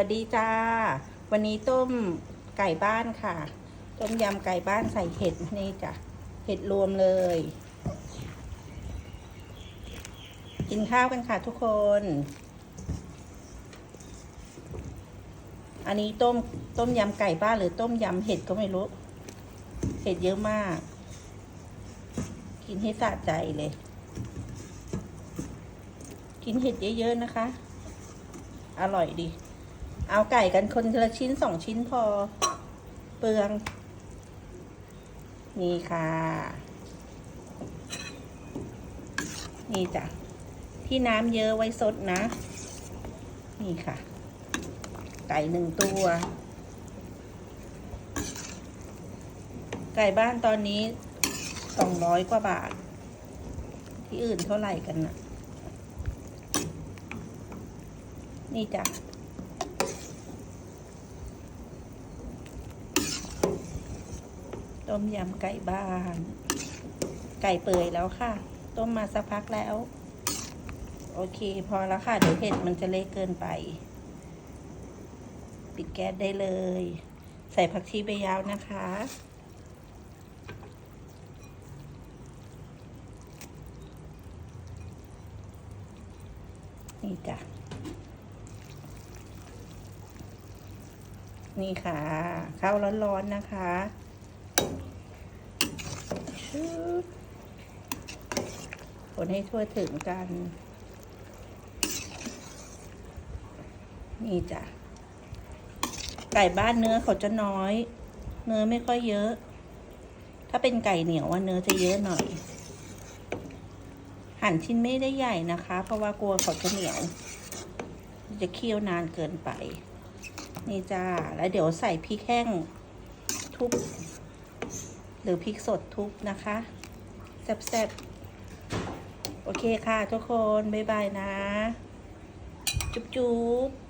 วัสดีจ้า วันนี้ต้มไก่บ้านค่ะ ต้มยำไก่บ้านใส่เห็ดนี่จ้ะ เห็ดรวมเลย กินข้าวกันค่ะทุกคน อันนี้ต้มต้มยำไก่บ้านหรือต้มยำเห็ดก็ไม่รู้ เห็ดเยอะมาก กินให้สะใจเลย กินเห็ดเยอะๆนะคะ อร่อยดี เอาไก่กันคนละชิ้นสองชิ้นพอ เปลือง นี่ค่ะ นี่จ้ะ ที่น้ำเยอะไว้สดนะ นี่ค่ะ ไก่หนึ่งตัว ไก่บ้านตอนนี้สองร้อยกว่าบาท ที่อื่นเท่าไหร่กันน่ะ นี่จ้ะ ต้มยำไก่บ้าน ไก่เปื่อยแล้วค่ะ ต้มมาสักพักแล้ว โอเค พอแล้วค่ะ เดี๋ยวเห็ดมันจะเละเกินไป ปิดแก๊สได้เลย ใส่ผักชีใบยาวนะคะนี่จ้ะ นี่ค่ะ ข้าวร้อนๆนะคะ คนให้ทั่วถึงกัน นี่จ้ะ ไก่บ้านเนื้อเขาจะน้อย เนื้อไม่ค่อยเยอะ ถ้าเป็นไก่เหนียวว่าเนื้อจะเยอะหน่อย หั่นชิ้นไม่ได้ใหญ่นะคะ เพราะว่ากลัวเขาจะเหนียว จะเคี่ยวนานเกินไป นี่จ้า แล้วเดี๋ยวใส่พริกแห้งทุบ หรือพริกสดทุบนะคะแซ่บๆ โอเคค่ะทุกคน บ๊ายบายนะ จุ๊บๆ